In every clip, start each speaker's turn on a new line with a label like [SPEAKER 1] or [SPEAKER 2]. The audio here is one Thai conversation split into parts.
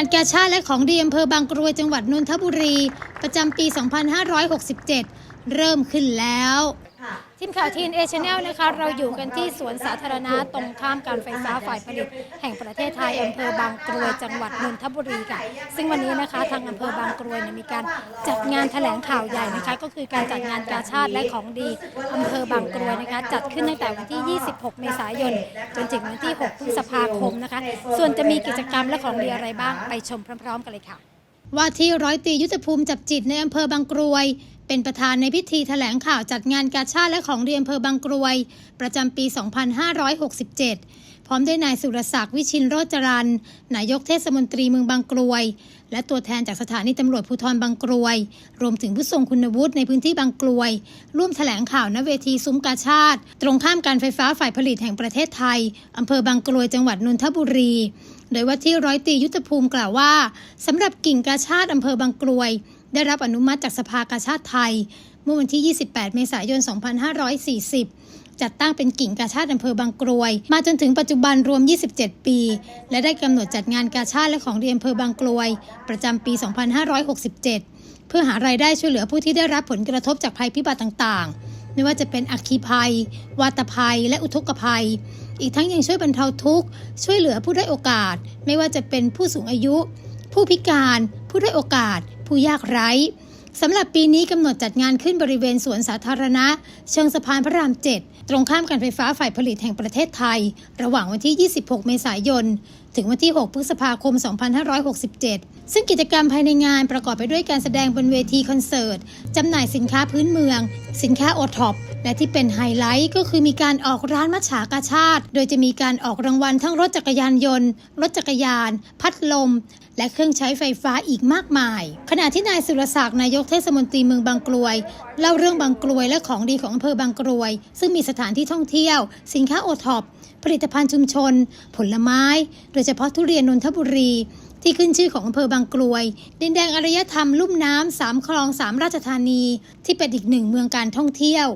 [SPEAKER 1] านกชาติและของดีอำเภอบางกรวยจังหวัดนนทบุรี ประจำปี 2567 เริ่มขึ้นแล้ว ทีมข่าวทีนเอชแนลนะคะ เราอยู่กันที่สวนสาธารณะตรงข้ามการไฟฟ้าฝ่ายผลิต แห่งประเทศไทยอำเภอบางกรวยจังหวัดนนทบุรีค่ะ ซึ่งวันนี้นะคะทางอำเภอบางกรวยเนี่ยมีการจัดงานแถลงข่าวใหญ่นะคะ ก็คือการจัดงานกาชาติและของดีอำเภอบางกรวยนะคะ จัดขึ้นตั้งแต่วันที่ 26 เมษายน จนถึงวันที่ 6 พฤษภาคมนะคะ ส่วนจะมีกิจกรรมและของดีอะไรบ้างไปชมพร้อม ๆ กันเลยค่ะ ว่าที่ร้อยตียุทธภูมิจับจิตในอำเภอบางกรวย เป็นประธานในพิธีแถลงข่าวจัดงานกาชาติและของดีอำเภอบางกรวย ประจำปี 2567 ร้อมด้วยนายสุรศักดิ์วิชินโรจรันนายกเทศมนตรีเมืองบางกรวย และตัวแทนจากสถานีตำรวจภูธรบางกรวย รวมถึงผู้ทรงคุณวุฒิในพื้นที่บางกรวย ร่วมแถลงข่าวณเวทีซุ้มกาชาติ ตรงข้ามการไฟฟ้าฝ่ายผลิตแห่งประเทศไทยอำเภอบางกรวยจังหวัดนนทบุรี โดยว่าที่ร้อยตรียุทธภูมิกล่าวว่าสำหรับกิ่งกาชาติอำเภอบางกรวย ได้รับอนุมัติจากสภากาชาติไทย เมื่อวันที่ 28 เมษายน 2540 จัดตั้งเป็นกิ่งกาชาติอำเภอบางกรวย มาจนถึงปัจจุบันรวม 27 ปี และได้กำหนดจัดงานกาชาติและของดีอำเภอบางกรวย ประจำปี 2567 เพื่อหารายได้ช่วยเหลือผู้ที่ได้รับผลกระทบจากภัยพิบัติต่างๆ ไม่ว่าจะเป็นอัคคีภัย วาตภัย และอุทกภัย อีกทั้งยังช่วยบรรเทาทุกข์ ช่วยเหลือผู้ได้โอกาส ไม่ว่าจะเป็นผู้สูงอายุ ผู้พิการ ผู้ได้โอกาส ผู้ยากไร้ สำหรับปีนี้กำหนดจัดงานขึ้นบริเวณสวนสาธารณะ เชิงสะพานพระราม 7 ตรงข้ามการไฟฟ้าฝ่ายผลิตแห่งประเทศไทย ระหว่างวันที่ 26 เมษายน ถึงวันที่ 6 พฤษภาคม 2567 ซึ่งกิจกรรมภายในงานประกอบไปด้วยการแสดงบนเวทีคอนเสิร์ตจำหน่ายสินค้าพื้นเมือง สินค้าโอท็อป และที่เป็นไฮไลท์ก็คือมีการออกร้านมัจฉากาชาติ โดยจะมีการออกรางวัลทั้งรถจักรยานยนต์ รถจักรยาน พัดลม และเครื่องใช้ไฟฟ้าอีกมากมาย ขณะที่นายสุรศักดิ์นายกเทศมนตรีเมืองบางกรวย เล่าเรื่องบางกรวยและของดีของอำเภอบางกรวย ซึ่งมีสถานที่ท่องเที่ยว สินค้าโอท็อปผลิตภัณฑ์ชุมชน ผลไม้ โดยเฉพาะทุเรียนนนทบุรีที่ขึ้นชื่อของอำเภอบางกรวย ดินแดงอารยธรรมลุ่มน้ำสามคลองสามราชธานี ที่เป็นอีกหนึ่งเมืองการท่องเที่ยว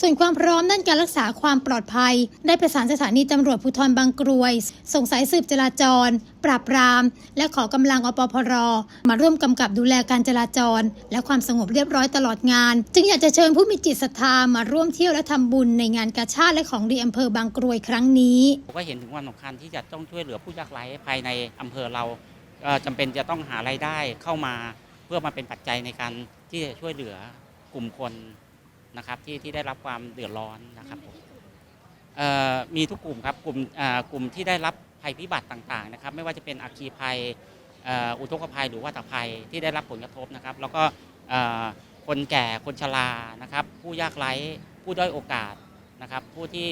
[SPEAKER 1] ส่วนความพร้อมด้านการรักษาความปลอดภัย ได้ประสานสถานีตำรวจภูธรบางกรวย ส่งสายสืบจราจร ปราบปราม และขอกำลังอปพร มาร่วมกำกับดูแลการจราจร และความสงบเรียบร้อยตลอดงาน จึงอยากจะเชิญผู้มีจิตศรัทธามาร่วมเที่ยวและทำบุญในงานกาชาติและของดีอำเภอบางกรวยครั้งนี้
[SPEAKER 2] ผมก็เห็นถึงความสำคัญที่จะต้องช่วยเหลือผู้ยากไร้ภายในอำเภอเราจำเป็นจะต้องหารายได้เข้ามา เพื่อมาเป็นปัจจัยในการที่จะช่วยเหลือกลุ่มคน นะครับที่ที่ได้รับความเดือดร้อนนะครับมีทุกกลุ่มครับกลุ่มกลุ่มที่ได้รับภัยพิบัติต่างๆนะครับ ไม่ว่าจะเป็นอัคคีภัยอุทกภัยหรือว่าตภัยที่ได้รับผลกระทบนะครับ แล้วก็คนแก่คนชรานะครับ ผู้ยากไร้ผู้ด้อยโอกาสนะครับ ผู้ที่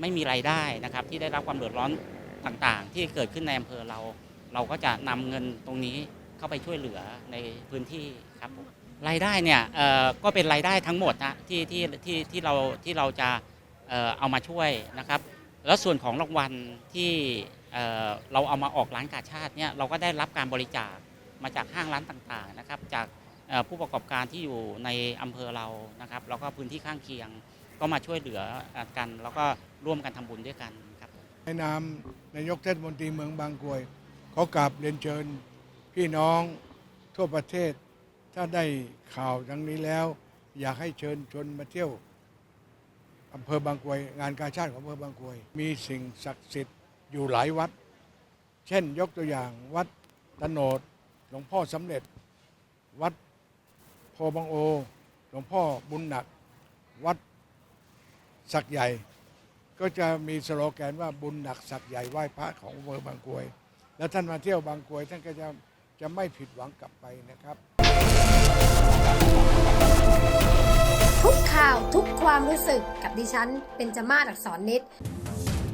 [SPEAKER 2] ไม่มีรายได้นะครับ ที่ได้รับความเดือดร้อนต่างๆ ที่เกิดขึ้นในอำเภอเรา เราก็จะนำเงินตรงนี้เข้าไปช่วยเหลือในพื้นที่ครับผม รายได้เนี่ยก็เป็นรายได้ทั้งหมดนะที่ที่ที่ที่เราที่เราจะเอามาช่วยนะครับ แล้วส่วนของรางวัลที่เราเอามาออกร้านกาชาติเนี่ยเราก็ได้รับการบริจาคมาจากห้างร้านต่างๆนะครับ จากผู้ประกอบการที่อยู่ในอำเภอเรานะครับแล้วก็พื้นที่ข้างเคียงก็มาช่วยเหลือกัน แล้วก็ร่วมกันทำบุญด้วยกันครับ
[SPEAKER 3] ในนามนายกเทศมนตรีเมืองบางกรวยขอกราบเรียนเชิญพี่น้องทั่วประเทศ ถ้าได้ข่าวดังนี้แล้ว อยากให้เชิญชวนมาเที่ยวอำเภอบางกรวย งานกาชาติของอำเภอบางกรวย มีสิ่งศักดิ์สิทธิ์อยู่หลายวัด เช่นยกตัวอย่างวัดตโนดหลวงพ่อสำเร็จ วัดโพบางโอ หลวงพ่อบุญหนัก วัดสักใหญ่ ก็จะมีสโลแกนว่าบุญหนักสักใหญ่ไหว้พระของอำเภอบางกรวย แล้วท่านมาเที่ยวบางกรวย ท่านก็จะจะไม่ผิดหวังกลับไปนะครับ
[SPEAKER 4] ทุกข่าวทุกความรู้สึกกับดิฉันเป็นจมาศอักษรนิด